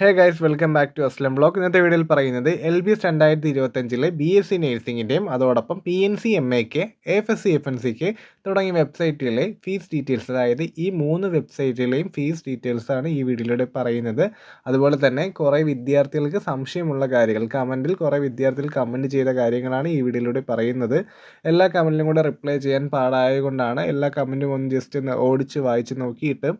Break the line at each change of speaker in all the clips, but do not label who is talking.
Hey guys welcome back to Aslam blog ഇന്നത്തെ വീഡിയോയിൽ പറയുന്നത് എൽ ബി എസ് രണ്ടായിരത്തി ഇരുപത്തഞ്ചിലെ ബി എസ് സി നഴ്സിംഗിന്റെയും അതോടൊപ്പം പി എൻ സി എം എക്ക് F S C F N സിക്ക് തുടങ്ങിയ വെബ്സൈറ്റിലെ ഫീസ് ഡീറ്റെയിൽസ് അതായത് ഈ മൂന്ന് വെബ്സൈറ്റിലെയും ഫീസ് ഡീറ്റെയിൽസ് ആണ് ഈ വീഡിയോയിലൂടെ പറയുന്നത്. അതുപോലെ തന്നെ കുറേ വിദ്യാർത്ഥികൾക്ക് സംശയമുള്ള കാര്യങ്ങൾ കമന്റിൽ കുറേ വിദ്യാർത്ഥികൾ കമന്റ് ചെയ്ത കാര്യങ്ങളാണ് ഈ വീഡിയോയിലൂടെ പറയുന്നത്. എല്ലാ കമന്റിലും കൂടെ റിപ്ലൈ ചെയ്യാൻ പാടായതുകൊണ്ടാണ് എല്ലാ കമന്റും ഒന്ന് ജസ്റ്റ് ഒന്ന് ഓടിച്ച് വായിച്ച് നോക്കിയിട്ട്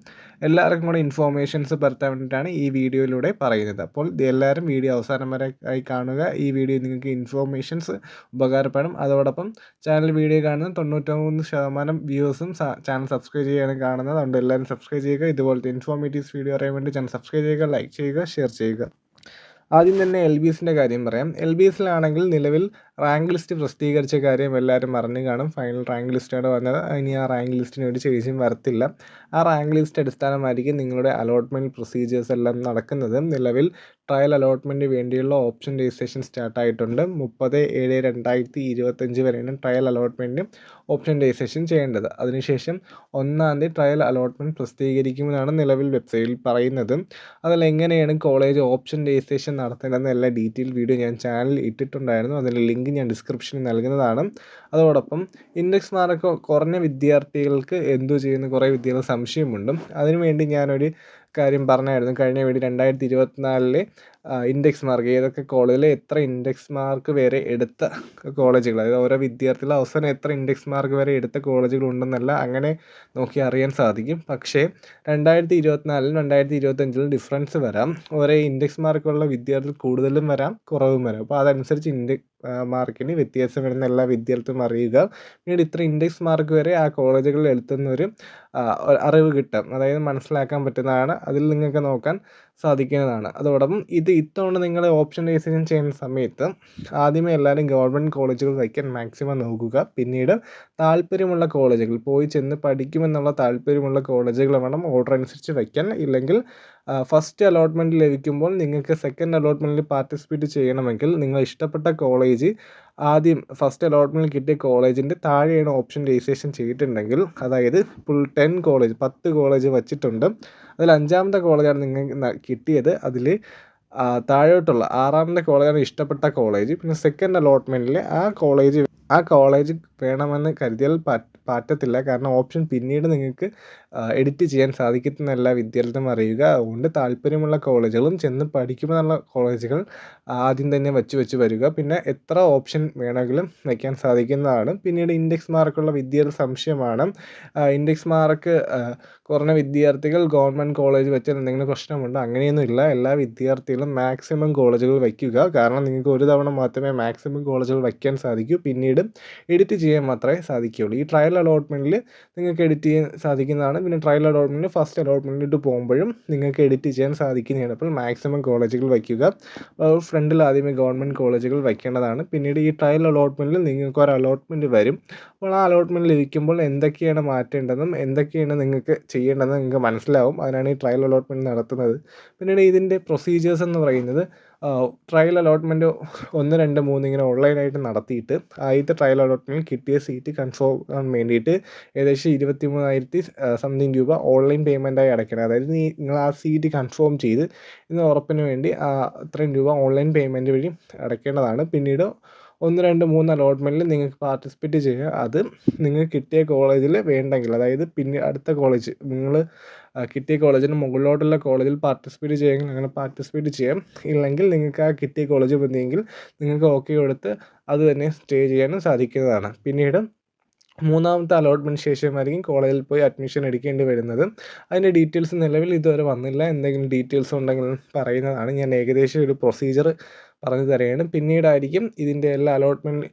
എല്ലാവർക്കും കൂടെ ഇൻഫോർമേഷൻസ് പരത്താൻ വേണ്ടിയിട്ടാണ് ഈ വീഡിയോയിലൂടെ പറയുന്നത്. അപ്പോൾ എല്ലാവരും വീഡിയോ അവസാനം വരെ ആയി കാണുക. ഈ വീഡിയോ നിങ്ങൾക്ക് ഇൻഫോർമേഷൻസ് ഉപകാരപ്പെടും. അതോടൊപ്പം ചാനൽ വീഡിയോ കാണുന്ന തൊണ്ണൂറ്റൊന്ന് ശതമാനം വ്യൂസും ചാനൽ സബ്സ്ക്രൈബ് ചെയ്യാൻ കാണുന്നത്. അതുകൊണ്ട് എല്ലാവരും സബ്സ്ക്രൈബ് ചെയ്യുക. ഇതുപോലത്തെ ഇൻഫോർമേറ്റീവ്സ് വീഡിയോ അറിയാൻ വേണ്ടി ചാനൽ സബ്സ്ക്രൈബ് ചെയ്യുക ലൈക്ക് ചെയ്യുക ഷെയർ ചെയ്യുക. ആദ്യം തന്നെ എൽ ബി എസിന്റെ കാര്യം പറയാം. എൽ ബി എസിലാണെങ്കിൽ നിലവിൽ റാങ്ക് ലിസ്റ്റ് പ്രസിദ്ധീകരിച്ച കാര്യം എല്ലാവരും അറിഞ്ഞു കാണും. ഫൈനൽ റാങ്ക് ലിസ്റ്റാണ് വന്നത്. ഇനി ആ റാങ്ക് ലിസ്റ്റിന് ഒരു ചേഞ്ചും വരത്തില്ല. ആ റാങ്ക് ലിസ്റ്റ് അടിസ്ഥാനമായിരിക്കും നിങ്ങളുടെ അലോട്ട്മെന്റ് പ്രൊസീജിയേഴ്സ് എല്ലാം നടക്കുന്നത്. നിലവിൽ ട്രയൽ അലോട്ട്മെന്റ് വേണ്ടിയുള്ള ഓപ്ഷൻ രജിസ്ട്രേഷൻ സ്റ്റാർട്ടായിട്ടുണ്ട് മുപ്പത് ഏഴ് രണ്ടായിരത്തി ഇരുപത്തഞ്ച് വരെയാണ് ട്രയൽ അലോട്ട്മെന്റ് ഓപ്ഷൻ രജിസ്ട്രേഷൻ ചെയ്യേണ്ടത്. അതിനുശേഷം ഒന്നാം തീയതി ട്രയൽ അലോട്ട്മെന്റ് പ്രസിദ്ധീകരിക്കുമെന്നാണ് നിലവിൽ വെബ്സൈറ്റിൽ പറയുന്നത്. അതിൽ എങ്ങനെയാണ് കോളേജ് ഓപ്ഷൻ രജിസ്ട്രേഷൻ നടത്തേണ്ടതെന്ന് എല്ലാ ഡീറ്റെയിൽ വീഡിയോ ഞാൻ ചാനലിൽ ഇട്ടിട്ടുണ്ടായിരുന്നു. അതിന്റെ ലിങ്ക് ഞാൻ ഡിസ്ക്രിപ്ഷനിൽ നൽകുന്നതാണ്. അതോടൊപ്പം ഇൻഡെക്സ് മാർക്ക് കുറഞ്ഞ വിദ്യാർത്ഥികൾക്ക് എന്തു ചെയ്യുന്ന കുറേ വിദ്യാർത്ഥികൾ സംശയമുണ്ട്. അതിനുവേണ്ടി ഞാനൊരു കാര്യം പറഞ്ഞായിരുന്നു. കഴിഞ്ഞ വീഡിയോ രണ്ടായിരത്തി ഇരുപത്തിനാലിലെ ഇൻഡെക്സ് മാർക്ക് ഏതൊക്കെ കോളേജിൽ എത്ര ഇൻഡെക്സ് മാർക്ക് വരെ എടുത്ത കോളേജുകൾ അതായത് ഓരോ വിദ്യാർത്ഥികൾ അവസാനം എത്ര ഇൻഡെക്സ് മാർക്ക് വരെ എടുത്ത കോളേജുകൾ ഉണ്ടെന്നല്ല അങ്ങനെ നോക്കി അറിയാൻ സാധിക്കും. പക്ഷേ രണ്ടായിരത്തി ഇരുപത്തിനാലിലും രണ്ടായിരത്തി ഇരുപത്തഞ്ചിലും ഡിഫറൻസ് വരാം ഓരോ ഇൻഡെക്സ് മാർക്കുള്ള വിദ്യാർത്ഥികൾ കൂടുതലും വരാം കുറവും വരാം. അപ്പോൾ അതനുസരിച്ച് ഇൻഡെക്സ് മാർക്കിന് വ്യത്യാസം വരുന്ന എല്ലാ വിദ്യാർത്ഥികളും അറിയുക. പിന്നീട് ഇത്ര ഇൻഡെക്സ് മാർക്ക് വരെ ആ കോളേജുകളിൽ എത്തുന്ന ഒരു അറിവ് കിട്ടും അതായത് മനസ്സിലാക്കാൻ പറ്റുന്നതാണ്. അതിൽ നിങ്ങൾക്ക് നോക്കാൻ സാധിക്കുന്നതാണ്. അതോടൊപ്പം ഇത് ഇത്തവണ നിങ്ങൾ ഓപ്ഷൻ ഡിസിഷൻ ചെയ്യുന്ന സമയത്ത് ആദ്യമേ എല്ലാവരും ഗവൺമെന്റ് കോളേജുകൾ വയ്ക്കാൻ മാക്സിമം നോക്കുക. പിന്നീട് താല്പര്യമുള്ള കോളേജുകൾ പോയി ചെന്ന് പഠിക്കുമെന്നുള്ള താല്പര്യമുള്ള കോളേജുകൾ വേണം ഓർഡർ അനുസരിച്ച് വയ്ക്കാൻ. ഇല്ലെങ്കിൽ ഫസ്റ്റ് അലോട്ട്മെന്റ് ലഭിക്കുമ്പോൾ നിങ്ങൾക്ക് സെക്കൻഡ് അലോട്ട്മെന്റിൽ പാർട്ടിസിപ്പേറ്റ് ചെയ്യണമെങ്കിൽ നിങ്ങൾ ഇഷ്ടപ്പെട്ട കോളേജ് ആദ്യം ഫസ്റ്റ് അലോട്ട്മെന്റിൽ കിട്ടിയ കോളേജിന്റെ താഴെയാണ് ഓപ്ഷൻ രജിസ്ട്രേഷൻ ചെയ്തിട്ടുണ്ടെങ്കിൽ അതായത് ഫുൾ ടെൻ കോളേജ് പത്ത് കോളേജ് വച്ചിട്ടുണ്ട്. അതിൽ അഞ്ചാമത്തെ കോളേജാണ് നിങ്ങൾക്ക് കിട്ടിയത്. അതിൽ താഴോട്ടുള്ള ആറാമത്തെ കോളേജാണ് ഇഷ്ടപ്പെട്ട കോളേജ് പിന്നെ സെക്കൻഡ് അലോട്ട്മെന്റിൽ ആ കോളേജ് ആ കോളേജ് വേണമെന്ന് കരുതിയാൽ പറ്റത്തില്ല. കാരണം ഓപ്ഷൻ പിന്നീട് നിങ്ങൾക്ക് എഡിറ്റ് ചെയ്യാൻ സാധിക്കുന്ന വിദ്യാർത്ഥം അറിയുക. അതുകൊണ്ട് താല്പര്യമുള്ള കോളേജുകളും ചെന്ന് പഠിക്കുമെന്നുള്ള കോളേജുകൾ ആദ്യം തന്നെ വെച്ച് വെച്ച് വരിക. പിന്നെ എത്ര ഓപ്ഷൻ വേണമെങ്കിലും വയ്ക്കാൻ സാധിക്കുന്നതാണ്. പിന്നീട് ഇൻഡെക്സ് മാർക്കുള്ള വിദ്യാർത്ഥി സംശയമാണ്. ഇൻഡെക്സ് മാർക്ക് കുറഞ്ഞ വിദ്യാർത്ഥികൾ ഗവൺമെന്റ് കോളേജ് വെച്ചാൽ എന്തെങ്കിലും പ്രശ്നമുണ്ടോ? അങ്ങനെയൊന്നും ഇല്ല. എല്ലാ വിദ്യാർത്ഥികളും മാക്സിമം കോളേജുകൾ വയ്ക്കുക. കാരണം നിങ്ങൾക്ക് ഒരു തവണ മാത്രമേ മാക്സിമം കോളേജുകൾ വയ്ക്കാൻ സാധിക്കൂ. പിന്നീട് എഡിറ്റ് ചെയ്യാൻ മാത്രമേ സാധിക്കുകയുള്ളൂ. ഈ ട്രയൽ അലോട്ട്മെന്റിൽ നിങ്ങൾക്ക് എഡിറ്റ് ചെയ്യാൻ സാധിക്കുന്നതാണ്. പിന്നെ ട്രയൽ അലോട്ട്മെന്റിൽ ഫസ്റ്റ് അലോട്ട്മെന്റിലോട്ട് പോകുമ്പോഴും നിങ്ങൾക്ക് എഡിറ്റ് ചെയ്യാൻ സാധിക്കുന്നതാണ്. അപ്പോൾ മാക്സിമം കോളേജുകൾ വയ്ക്കുക. ഫ്രണ്ടിൽ ആദ്യമേ ഗവൺമെന്റ് കോളേജുകൾ വയ്ക്കേണ്ടതാണ്. പിന്നീട് ഈ ട്രയൽ അലോട്ട്മെന്റിൽ നിങ്ങൾക്ക് ഒരു അലോട്ട്മെന്റ് വരും. അപ്പോൾ ആ അലോട്ട്മെന്റ് ലഭിക്കുമ്പോൾ എന്തൊക്കെയാണ് മാറ്റേണ്ടതെന്നും എന്തൊക്കെയാണ് നിങ്ങൾക്ക് ചെയ്യേണ്ടതെന്ന് നിങ്ങൾക്ക് മനസ്സിലാവും. അതിനാണ് ഈ ട്രയൽ അലോട്ട്മെന്റ് നടത്തുന്നത്. പിന്നീട് ഇതിന്റെ പ്രൊസീജിയേഴ്സ് എന്ന് പറയുന്നത് ട്രയൽ അലോട്ട്മെന്റ് ഒന്ന് രണ്ട് മൂന്ന് ഇങ്ങനെ ഓൺലൈനായിട്ട് നടത്തിയിട്ട് ആദ്യത്തെ ട്രയൽ അലോട്ട്മെന്റിൽ കിട്ടിയ സീറ്റ് കൺഫേം വേണ്ടിയിട്ട് ഏകദേശം ഇരുപത്തി മൂവായിരത്തി സംതിങ് രൂപ ഓൺലൈൻ പേയ്മെന്റായി അടയ്ക്കണം. അതായത് നീ നിങ്ങൾ ആ സീറ്റ് കൺഫേം ചെയ്ത് എന്ന ഉറപ്പിന് വേണ്ടി അത്രയും രൂപ ഓൺലൈൻ പേയ്മെന്റ് വഴി അടയ്ക്കേണ്ടതാണ്. പിന്നീട് ഒന്ന് രണ്ട് മൂന്ന് അലോട്ട്മെന്റിൽ നിങ്ങൾക്ക് പാർട്ടിസിപ്പേറ്റ് ചെയ്യുക. അത് നിങ്ങൾക്ക് കിട്ടിയ കോളേജിൽ വേണ്ടെങ്കിൽ അതായത് പിന്നെ അടുത്ത കോളേജ് നിങ്ങൾ കിട്ടിയ കോളേജിന് മുകളിലോട്ടുള്ള കോളേജിൽ പാർട്ടിസിപ്പേറ്റ് ചെയ്യുമെങ്കിൽ അങ്ങനെ പാർട്ടിസിപ്പേറ്റ് ചെയ്യാം. ഇല്ലെങ്കിൽ നിങ്ങൾക്ക് ആ കിട്ടിയ കോളേജ് മതിയെങ്കിൽ നിങ്ങൾക്ക് ഓക്കെ കൊടുത്ത് അത് തന്നെ സ്റ്റേ ചെയ്യാനും സാധിക്കുന്നതാണ്. പിന്നീട് മൂന്നാമത്തെ അലോട്ട്മെന്റ് ശേഷമായിരിക്കും കോളേജിൽ പോയി അഡ്മിഷൻ എടുക്കേണ്ടി വരുന്നത്. അതിന്റെ ഡീറ്റെയിൽസ് നിലവിൽ ഇതുവരെ വന്നില്ല. എന്തെങ്കിലും ഡീറ്റെയിൽസ് ഉണ്ടെങ്കിൽ പറയുന്നതാണ്. ഞാൻ ഏകദേശം ഒരു പ്രൊസീജിയർ പറഞ്ഞു തരികയാണ്. പിന്നീടായിരിക്കും ഇതിന്റെ എല്ലാ അലോട്ട്മെന്റ്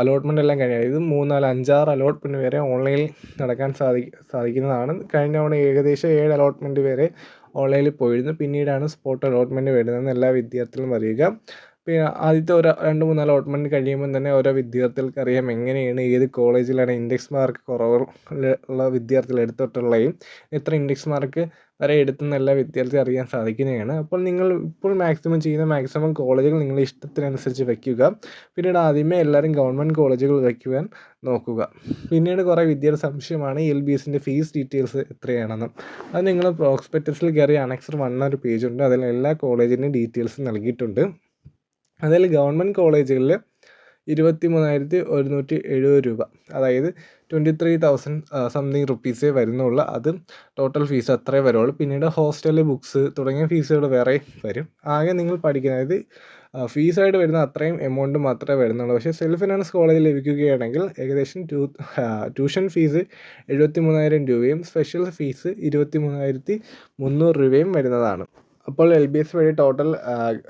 അലോട്ട്മെന്റ് എല്ലാം കഴിഞ്ഞ. ഇത് മൂന്നാൽ അഞ്ചാറ് അലോട്ട്മെന്റ് വരെ ഓൺലൈനിൽ നടക്കാൻ സാധി സാധിക്കുന്നതാണ്. കഴിഞ്ഞ തവണ ഏകദേശം ഏഴ് അലോട്ട്മെന്റ് വരെ ഓൺലൈനിൽ പോയിരുന്നു. പിന്നീടാണ് സ്പോട്ട് അലോട്ട്മെന്റ് വരുന്നതെന്ന് എല്ലാ വിദ്യാർത്ഥികളും അറിയുക. പിന്നെ ആദ്യത്തെ ഒരു രണ്ട് മൂന്ന് അലോട്ട്മെന്റ് കഴിയുമ്പോൾ തന്നെ ഓരോ വിദ്യാർത്ഥികൾക്ക് അറിയാം എങ്ങനെയാണ് ഏത് കോളേജിലാണ് ഇൻഡെക്സ് മാർക്ക് കുറവുള്ള വിദ്യാർത്ഥികൾ എടുത്തിട്ടുള്ളതും. എത്ര ഇൻഡെക്സ് മാർക്ക് എടുത്തെന്ന് നല്ല വിദ്യാർത്ഥി അറിയാൻ സാധിക്കുന്നതാണ്. അപ്പോൾ നിങ്ങൾ ഇപ്പോൾ മാക്സിമം ചെയ്യുന്ന മാക്സിമം കോളേജുകൾ നിങ്ങളുടെ ഇഷ്ടത്തിനനുസരിച്ച് വയ്ക്കുക പിന്നീട് ആദ്യമേ എല്ലാവരും ഗവൺമെന്റ് കോളേജുകൾ വയ്ക്കുവാൻ നോക്കുക. പിന്നീട് കുറേ വിദ്യാർത്ഥി സംശയമാണ് എൽ ബി എസിന്റെ ഫീസ് ഡീറ്റെയിൽസ് എത്രയാണെന്ന്. അത് നിങ്ങൾ പ്രോസ്പെക്ടസിൽ കയറി അനക്സർ വൺ ഒരു പേജുണ്ട് അതിൽ എല്ലാ കോളേജിന്റെയും ഡീറ്റെയിൽസ് നൽകിയിട്ടുണ്ട്. അതിൽ ഗവൺമെന്റ് കോളേജുകളിൽ ഇരുപത്തി മൂന്നായിരത്തി ഒരുന്നൂറ്റി എഴുപത് രൂപ അതായത് ട്വന്റി ത്രീ തൗസൻഡ് സംതിങ് റുപ്പീസേ വരുന്നുള്ളൂ. അത് ടോട്ടൽ ഫീസ് അത്രേ വരുള്ളൂ. പിന്നീട് ഹോസ്റ്റൽ ബുക്സ് തുടങ്ങിയ ഫീസുകൾ വേറെ വരും. ആകെ നിങ്ങൾ പഠിക്കുന്ന അതായത് ഫീസായിട്ട് വരുന്ന അത്രയും എമൗണ്ട് മാത്രമേ വരുന്നുള്ളൂ. പക്ഷേ സെൽഫ് ഫിനാൻസ് കോളേജിൽ ലഭിക്കുകയാണെങ്കിൽ ഏകദേശം ട്യൂ ട്യൂഷൻ ഫീസ് എഴുപത്തി മൂവായിരം രൂപയും സ്പെഷ്യൽ ഫീസ് ഇരുപത്തി മൂവായിരത്തി മുന്നൂറ് രൂപയും വരുന്നതാണ്. അപ്പോൾ എൽ ബി എസ് വഴി ടോട്ടൽ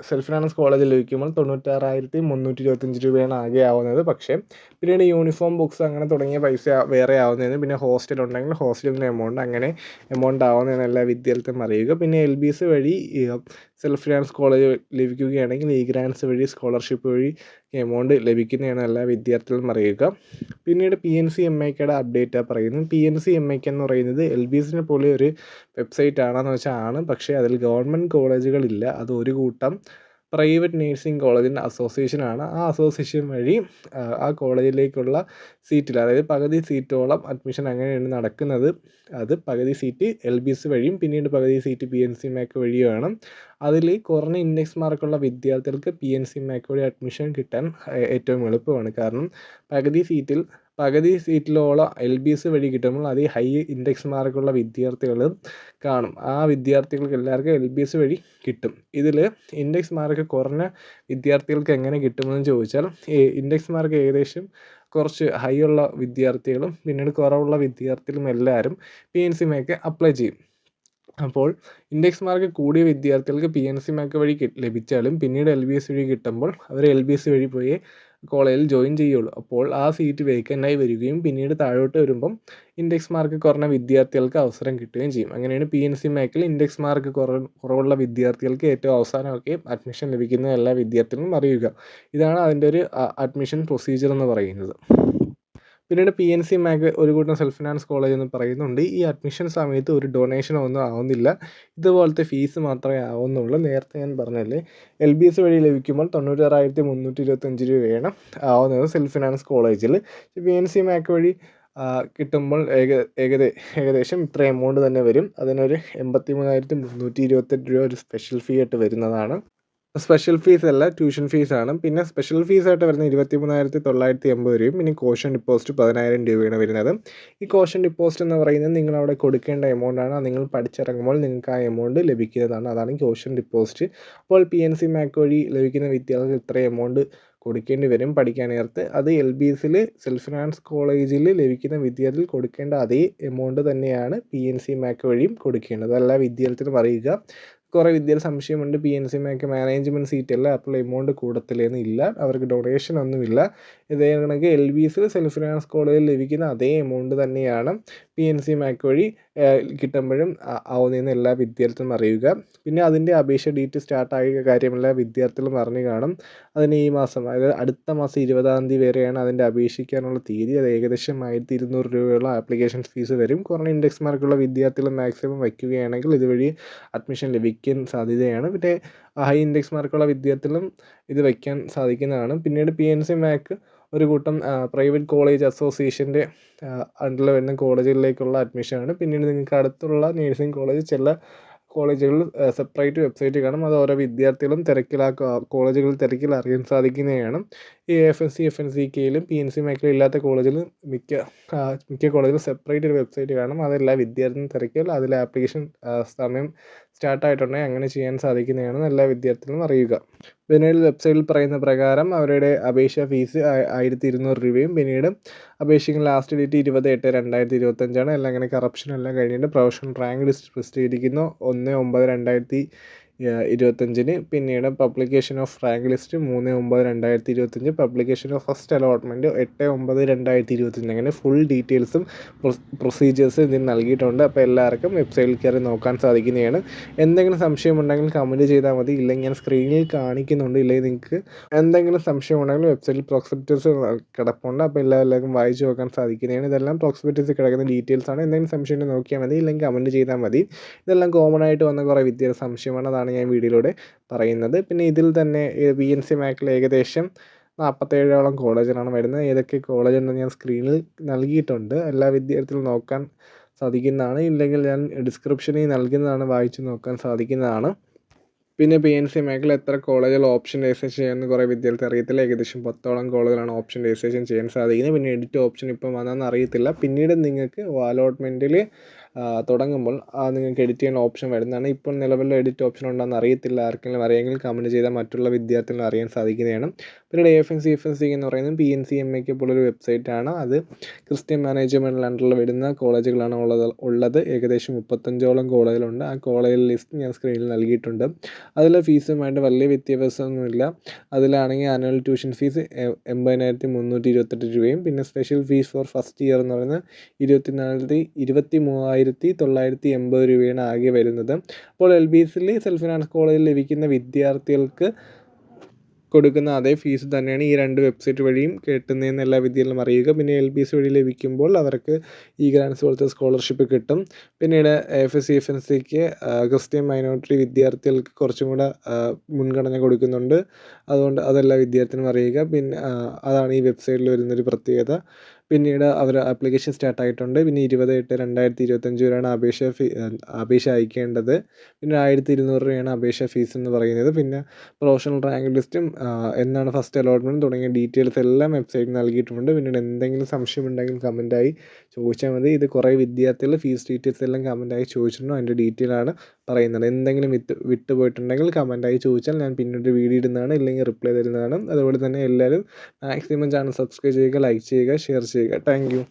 സെൽഫ് ഫിനാൻസ് കോളേജിൽ ലഭിക്കുമ്പോൾ തൊണ്ണൂറ്റാറായിരത്തി മുന്നൂറ്റി ഇരുപത്തഞ്ച് രൂപയാണ് ആകെ ആവുന്നത്. പക്ഷേ പിന്നീട് യൂണിഫോം ബുക്സ് അങ്ങനെ തുടങ്ങിയ പൈസ വേറെ ആവുന്നതിന് പിന്നെ ഹോസ്റ്റൽ ഉണ്ടെങ്കിൽ ഹോസ്റ്റലിന്റെ എമൗണ്ട് അങ്ങനെ എമൗണ്ട് ആവുന്നതിന് എല്ലാ അറിയുക. പിന്നെ എൽ ബി എസ് വഴി സെൽഫ് ഫിനാൻസ് കോളേജ് ലഭിക്കുകയാണെങ്കിൽ ഈ ഗ്രാൻസ് വഴി സ്കോളർഷിപ്പ് വഴി എമൗണ്ട് ലഭിക്കുന്നതാണ് എല്ലാ വിദ്യാർത്ഥികളും അറിയുക. പിന്നീട് പി എൻ സി എം ഐക്കയുടെ അപ്ഡേറ്റാണ് പറയുന്നത്. പി എൻ സി എം ഐക്ക് എന്ന് പറയുന്നത് എൽ ബി എസിനെ പോലെ ഒരു വെബ്സൈറ്റ് ആണെന്ന് വെച്ചാൽ ആണ്. പക്ഷേ അതിൽ ഗവൺമെന്റ് കോളേജുകളില്ല അത് ഒരു കൂട്ടം പ്രൈവറ്റ് നേഴ്സിംഗ് കോളേജിന്റെ അസോസിയേഷനാണ് ആ അസോസിയേഷൻ വഴി ആ കോളേജിലേക്കുള്ള സീറ്റിൽ അതായത് പകുതി സീറ്റോളം അഡ്മിഷൻ അങ്ങനെയാണ് നടക്കുന്നത്. അത് പകുതി സീറ്റ് എൽ ബി എസ് വഴിയും പിന്നീട് പകുതി സീറ്റ് പി എൻ സി മാക്ക് വഴിയുമാണ് അതിൽ കുറഞ്ഞ ഇൻഡെക്സ് മാർക്കുള്ള വിദ്യാർത്ഥികൾക്ക് പി എൻ സി മാക്ക് വഴി അഡ്മിഷൻ കിട്ടാൻ ഏറ്റവും എളുപ്പമാണ്. കാരണം പകുതി സീറ്റിൽ പകുതി സീറ്റിലോളം എൽ ബി എസ് വഴി കിട്ടുമ്പോൾ അത് ഹൈ ഇൻഡെക്സ് മാർക്കുള്ള വിദ്യാർത്ഥികൾ കാണും. ആ വിദ്യാർത്ഥികൾക്ക് എല്ലാവർക്കും എൽ ബി എസ് വഴി കിട്ടും. ഇതിൽ ഇൻഡെക്സ് മാർക്ക് കുറഞ്ഞ വിദ്യാർത്ഥികൾക്ക് എങ്ങനെ കിട്ടുമെന്ന് ചോദിച്ചാൽ ഇൻഡെക്സ് മാർക്ക് ഏകദേശം കുറച്ച് ഹൈ ഉള്ള വിദ്യാർത്ഥികളും പിന്നീട് കുറവുള്ള വിദ്യാർത്ഥികളും എല്ലാവരും പി എൻ സി മേക്ക് അപ്ലൈ ചെയ്യും. അപ്പോൾ ഇൻഡെക്സ് മാർക്ക് കൂടിയ വിദ്യാർത്ഥികൾക്ക് പി എൻ സി മേക്ക് വഴി ലഭിച്ചാലും പിന്നീട് എൽ ബി എസ് വഴി കിട്ടുമ്പോൾ അവർ എൽ ബി എസ് വഴി പോയി കോളേജിൽ ജോയിൻ ചെയ്യുള്ളൂ. അപ്പോൾ ആ സീറ്റ് വേക്കന്റായി വരികയും പിന്നീട് താഴോട്ട് വരുമ്പം ഇൻഡെക്സ് മാർക്ക് കുറഞ്ഞ വിദ്യാർത്ഥികൾക്ക് അവസരം കിട്ടുകയും ചെയ്യും. അങ്ങനെയാണ് പി എൻ സി മാക്കിൽ ഇൻഡെക്സ് മാർക്ക് കുറ കുറവുള്ള വിദ്യാർത്ഥികൾക്ക് ഏറ്റവും അവസാനമൊക്കെ അഡ്മിഷൻ ലഭിക്കുന്ന എല്ലാ വിദ്യാർത്ഥികളും അറിയുക. ഇതാണ് അതിന്റെ ഒരു അഡ്മിഷൻ പ്രൊസീജിയർ എന്ന് പറയുന്നത്. പിന്നീട് പി എൻ സി മാഗ് ഒരു കൂട്ടം സെൽഫ് ഫിനാൻസ് കോളേജ് എന്ന് പറയുന്നുണ്ട്. ഈ അഡ്മിഷൻ സമയത്ത് ഒരു ഡൊണേഷനോ ഒന്നും ആവുന്നില്ല. ഇതുപോലത്തെ ഫീസ് മാത്രമേ ആവുന്നുള്ളൂ. നേരത്തെ ഞാൻ പറഞ്ഞല്ലേ എൽ ബി എസ് വഴി ലഭിക്കുമ്പോൾ തൊണ്ണൂറ്റാറായിരത്തി മുന്നൂറ്റി ഇരുപത്തഞ്ച് രൂപയാണ് ആവുന്നത് സെൽഫ് ഫിനാൻസ് കോളേജിൽ പി എൻ സി മാക്ക് വഴി കിട്ടുമ്പോൾ ഏക ഏകദേ ഏകദേശം ഇത്ര എമൗണ്ട് തന്നെ വരും. അതിനൊരു എൺപത്തി മൂന്നായിരത്തി മുന്നൂറ്റി ഇരുപത്തെട്ട് രൂപ ഒരു സ്പെഷ്യൽ ഫീ ആയിട്ട് വരുന്നതാണ്. സ്പെഷ്യൽ ഫീസ് അല്ല ട്യൂഷൻ ഫീസ് ആണ്. പിന്നെ സ്പെഷ്യൽ ഫീസായിട്ട് വരുന്നത് ഇരുപത്തി മൂന്നായിരത്തി തൊള്ളായിരത്തി എൺപത് രൂപയും പിന്നെ കോഷൻ ഡിപ്പോസിറ്റ് പതിനായിരം രൂപയാണ് വരുന്നത്. ഈ കോഷൻ ഡിപ്പോസിറ്റ് എന്ന് പറയുന്നത് നിങ്ങൾ അവിടെ കൊടുക്കേണ്ട എമൗണ്ട് ആണ്. നിങ്ങൾ പഠിച്ചിറങ്ങുമ്പോൾ നിങ്ങൾക്ക് ആ എമൗണ്ട് ലഭിക്കുന്നതാണ്. അതാണ് കോഷൻ ഡിപ്പോസിറ്റ് അപ്പോൾ പി എൻ സി മാക് വഴി ലഭിക്കുന്ന വിദ്യാർത്ഥികൾ ഇത്ര എമൗണ്ട് കൊടുക്കേണ്ടി വരും പഠിക്കാൻ നേരത്ത്. അത് എൽ ബി എസിൽ സെൽഫ് ഫിനാൻസ് കോളേജിൽ ലഭിക്കുന്ന വിദ്യാർത്ഥികൾ കൊടുക്കേണ്ട അതേ എമൗണ്ട് തന്നെയാണ് പി എൻ സി മാക്ക് വഴിയും കൊടുക്കേണ്ടത്. അല്ല വിദ്യാർത്ഥികളും അറിയുക കുറേ വിദ്യയിൽ സംശയമുണ്ട്. പി എൻ സി മേക്ക് മാനേജ്മെന്റ് സീറ്റല്ല അപ്പോൾ എമൗണ്ട് കൂടത്തില്ലെന്ന് ഇല്ല. അവർക്ക് ഡൊണേഷൻ ഒന്നുമില്ല. ഇതേ കണക്ക് എൽ ബി എസിൽ സെൽഫ് ഫിനാൻസ് കോളേജിൽ ലഭിക്കുന്ന അതേ എമൗണ്ട് തന്നെയാണ് പി എൻ സി മേക്ക് വഴി കിട്ടുമ്പോഴും ആവുന്നതെന്ന് എല്ലാ വിദ്യാർത്ഥികളും അറിയുക. പിന്നെ അതിന്റെ അപേക്ഷ ഡേറ്റ് സ്റ്റാർട്ടായ കാര്യമെല്ലാം വിദ്യാർത്ഥികളും അറിഞ്ഞു കാണും. അതിന് ഈ മാസം അതായത് അടുത്ത മാസം ഇരുപതാം തീയതി വരെയാണ് അതിന്റെ അപേക്ഷിക്കാനുള്ള തീയതി. അത് ഏകദേശം ആയിരത്തി ഇരുന്നൂറ് രൂപയുള്ള ആപ്ലിക്കേഷൻ ഫീസ് വരും. കുറഞ്ഞ ഇൻഡെക്സ് മാർക്കുള്ള വിദ്യാർത്ഥികൾ മാക്സിമം വയ്ക്കുകയാണെങ്കിൽ ഇതുവഴി അഡ്മിഷൻ ലഭിക്കാൻ സാധ്യതയാണ്. പിന്നെ ഹൈ ഇൻഡെക്സ് മാർക്കുള്ള വിദ്യാർത്ഥികളും ഇത് വയ്ക്കാൻ സാധിക്കുന്നതാണ്. പിന്നീട് പി എൻ സി മാക്ക് ഒരു കൂട്ടം പ്രൈവറ്റ് കോളേജ് അസോസിയേഷന്റെ അണ്ടറിൽ വരുന്ന കോളേജുകളിലേക്കുള്ള അഡ്മിഷനാണ് പിന്നീട് നിങ്ങൾക്ക് അടുത്തുള്ള നേഴ്സിംഗ് കോളേജ് ചില കോളേജുകൾ സെപ്പറേറ്റ് വെബ്സൈറ്റ് കാണും. അത് ഓരോ വിദ്യാർത്ഥികളും തിരക്കിലാക്കുക കോളേജുകളിൽ തിരക്കിൽ അറിയാൻ സാധിക്കുന്നതാണ്. ഈ F S C F N C കെയിലും P N C മേഖല ഇല്ലാത്ത കോളേജിലും മിക്ക മിക്ക കോളേജിലും സെപ്പറേറ്റ് ഒരു വെബ്സൈറ്റ് കാണും. അതെല്ലാ വിദ്യാർത്ഥികളും തിരക്കിൽ അതിലെ ആപ്ലിക്കേഷൻ സമയം സ്റ്റാർട്ടായിട്ടുണ്ടെങ്കിൽ അങ്ങനെ ചെയ്യാൻ സാധിക്കുന്നതാണ് എല്ലാ വിദ്യാർത്ഥികളും അറിയുക. പിന്നീട് വെബ്സൈറ്റിൽ പറയുന്ന പ്രകാരം അവരുടെ അപേക്ഷാ ഫീസ് ആയിരത്തി ഇരുന്നൂറ് രൂപയും പിന്നീട് അപേക്ഷിക്കുന്ന ലാസ്റ്റ് ഡേറ്റ് ഇരുപത് എട്ട് രണ്ടായിരത്തി ഇരുപത്തഞ്ചാണ് എല്ലാം അങ്ങനെ കറപ്ഷൻ എല്ലാം കഴിഞ്ഞിട്ട് പ്രൊഫഷണൽ റാങ്ക് ലിസ്റ്റ് പ്രസിദ്ധീകരിക്കുന്നു. ഒന്ന് ഒമ്പത് രണ്ടായിരത്തി ഇരുപത്തഞ്ചിന് പിന്നീട് പബ്ലിക്കേഷൻ ഓഫ് റാങ്ക് ലിസ്റ്റ് മൂന്ന് ഒമ്പത് രണ്ടായിരത്തി ഇരുപത്തഞ്ച് പബ്ലിക്കേഷൻ ഓഫ് ഫസ്റ്റ് അലോട്ട്മെന്റ് എട്ട് ഒമ്പത് രണ്ടായിരത്തി ഇരുപത്തഞ്ച് അങ്ങനെ ഫുൾ ഡീറ്റെയിൽസും പ്രൊസീജിയേഴ്സും ഇതിൽ നൽകിയിട്ടുണ്ട്. അപ്പോൾ എല്ലാവർക്കും വെബ്സൈറ്റിൽ കയറി നോക്കാൻ സാധിക്കുന്നതാണ്. എന്തെങ്കിലും സംശയം ഉണ്ടെങ്കിൽ കമന്റ് ചെയ്താൽ മതി. ഇല്ലെങ്കിൽ ഞാൻ സ്ക്രീനിൽ കാണിക്കുന്നുണ്ട്. ഇല്ലെങ്കിൽ നിങ്ങൾക്ക് എന്തെങ്കിലും സംശയം ഉണ്ടെങ്കിൽ വെബ്സൈറ്റിൽ പ്രോസ്പെക്ടസ് കിടപ്പുണ്ട്. അപ്പോൾ എല്ലാവർക്കും വായിച്ചു നോക്കാൻ സാധിക്കുന്നതാണ്. ഇതെല്ലാം പ്രോസ്പെക്ടസ് കിടക്കുന്ന ഡീറ്റെയിൽസ് ആണ്. എന്തെങ്കിലും സംശയം ഉണ്ടെങ്കിൽ നോക്കിയാൽ മതി. ഇല്ലെങ്കിൽ കമന്റ് ചെയ്താൽ മതി. ഇതെല്ലാം കോമൺ ആയിട്ട് വന്ന കുറേ വിദ്യ സംശയമാണ്. അതാണ് ഞാൻ വീഡിയോയിലൂടെ പറയുന്നത്. പിന്നെ ഇതിൽ തന്നെ ബി എൻ സി മാക്കിൽ ഏകദേശം നാൽപ്പത്തേഴോളം കോളേജുകളാണ് വരുന്നത്. ഏതൊക്കെ കോളേജ് ഉണ്ടെന്ന് ഞാൻ സ്ക്രീനിൽ നൽകിയിട്ടുണ്ട്. എല്ലാ വിദ്യാർത്ഥികളും നോക്കാൻ സാധിക്കുന്നതാണ്. ഇല്ലെങ്കിൽ ഞാൻ ഡിസ്ക്രിപ്ഷനിൽ നൽകുന്നതാണ് വായിച്ചു നോക്കാൻ സാധിക്കുന്നതാണ്. പിന്നെ പി എൻ സി മേഖല എത്ര കോളേജുകൾ ഓപ്ഷൻ രജിസ്ട്രേഷൻ ചെയ്യുമെന്ന് കുറേ വിദ്യാർത്ഥി അറിയത്തില്ല. ഏകദേശം പത്തോളം കോളേജുകളാണ് ഓപ്ഷൻ രജിസ്ട്രേഷൻ ചെയ്യാൻ സാധിക്കുന്നത്. പിന്നെ എഡിറ്റ് ഓപ്ഷൻ ഇപ്പം വന്നതെന്ന് അറിയത്തില്ല. പിന്നീട് നിങ്ങൾക്ക് അലോട്ട്മെന്റിൽ തുടങ്ങുമ്പോൾ നിങ്ങൾക്ക് എഡിറ്റ് ചെയ്യാൻ ഓപ്ഷൻ വരുന്നതാണ്. ഇപ്പോൾ നിലവിൽ എഡിറ്റ് ഓപ്ഷൻ ഉണ്ടോയെന്ന് അറിയത്തില്ല ആർക്കെങ്കിലും അറിയാമെങ്കിൽ കമന്റ് ചെയ്താൽ മറ്റുള്ള വിദ്യാർത്ഥികൾ അറിയാൻ സാധിക്കുന്നതാണ്. പിന്നീട് F N C F N C എന്ന് പറയുന്നത് പി എൻ സി എം എക്ക് പോലൊരു വെബ്സൈറ്റാണ് അത് ക്രിസ്ത്യൻ മാനേജ്മെന്റ് അണ്ടറിൽ വരുന്ന കോളേജുകളാണ് ഉള്ളത് ഉള്ളത്. ഏകദേശം മുപ്പത്തഞ്ചോളം കോളേജിലുണ്ട് ആ കോളേജ് ലിസ്റ്റ് ഞാൻ സ്ക്രീനിൽ നൽകിയിട്ടുണ്ട്. അതിൽ ഫീസുമായിട്ട് വലിയ വ്യത്യാസമൊന്നുമില്ല. അതിലാണെങ്കിൽ ആനുവൽ ട്യൂഷൻ ഫീസ് എൺപതിനായിരത്തി മുന്നൂറ്റി ഇരുപത്തെട്ട് രൂപയും പിന്നെ special fees for first year എന്ന് പറയുന്നത് ഇരുപത്തിനാലായിരത്തി ഇരുപത്തി മൂവായിരത്തി തൊള്ളായിരത്തി എൺപത് രൂപയാണ് ആകെ വരുന്നത്. അപ്പോൾ എൽ ബി എസിൽ സെൽഫ് ഫിനാൻസ് കോളേജിൽ ലഭിക്കുന്ന വിദ്യാർത്ഥികൾക്ക് കൊടുക്കുന്ന അതേ ഫീസ് തന്നെയാണ് ഈ രണ്ട് വെബ്സൈറ്റ് വഴിയും കിട്ടുന്നതെന്ന് എല്ലാ വിദ്യാർത്ഥികളും അറിയുക. പിന്നെ എൽ ബി എസ് വഴി ലഭിക്കുമ്പോൾ അവർക്ക് ഈ ഗ്രാൻസ് പോലത്തെ സ്കോളർഷിപ്പ് കിട്ടും. പിന്നീട് F S C F N സിക്ക് ക്രിസ്ത്യൻ മൈനോറിറ്റി വിദ്യാർത്ഥികൾക്ക് കുറച്ചും കൂടെ മുൻഗണന കൊടുക്കുന്നുണ്ട്. അതുകൊണ്ട് അതെല്ലാ വിദ്യാർത്ഥികളും അറിയുക. പിന്നെ അതാണ് ഈ വെബ്സൈറ്റിൽ വരുന്നൊരു പ്രത്യേകത. പിന്നീട് അവർ ആപ്ലിക്കേഷൻ സ്റ്റാർട്ട് ആയിട്ടുണ്ട്. പിന്നെ ഇരുപത് എട്ട് രണ്ടായിരത്തി ഇരുപത്തഞ്ച് വരെയാണ് അപേക്ഷ ഫീ അപേക്ഷ അയക്കേണ്ടത്. പിന്നെ ആയിരത്തി ഇരുന്നൂറ് രൂപയാണ് അപേക്ഷ ഫീസ് എന്ന് പറയുന്നത്. പിന്നെ പ്രൊഫഷണൽ റാങ്ക് ലിസ്റ്റും എന്നാണ് ഫസ്റ്റ് അലോട്ട്മെന്റ് തുടങ്ങിയ ഡീറ്റെയിൽസ് എല്ലാം വെബ്സൈറ്റിൽ നൽകിയിട്ടുണ്ട്. പിന്നീട് എന്തെങ്കിലും സംശയം ഉണ്ടെങ്കിൽ കമന്റായി ചോദിച്ചാൽ മതി. ഇത് കുറേ വിദ്യാർത്ഥികൾ ഫീസ് ഡീറ്റെയിൽസ് എല്ലാം കമന്റായി ചോദിച്ചിട്ടുണ്ട് അതിന്റെ ഡീറ്റെയിൽ ആണ് പറയുന്നത്. എന്തെങ്കിലും വിട്ട് വിട്ടുപോയിട്ടുണ്ടെങ്കിൽ കമന്റായി ചോദിച്ചാൽ ഞാൻ പിന്നീട് വീഡിയോ ഇടുന്നതാണ് ഇല്ലെങ്കിൽ റിപ്ലൈ തരുന്നതാണ്. അതുപോലെ തന്നെ എല്ലാവരും മാക്സിമം ചാനൽ സബ്സ്ക്രൈബ് ചെയ്യുക ലൈക്ക് ചെയ്യുക ഷെയർ ചെയ്യുക. താങ്ക്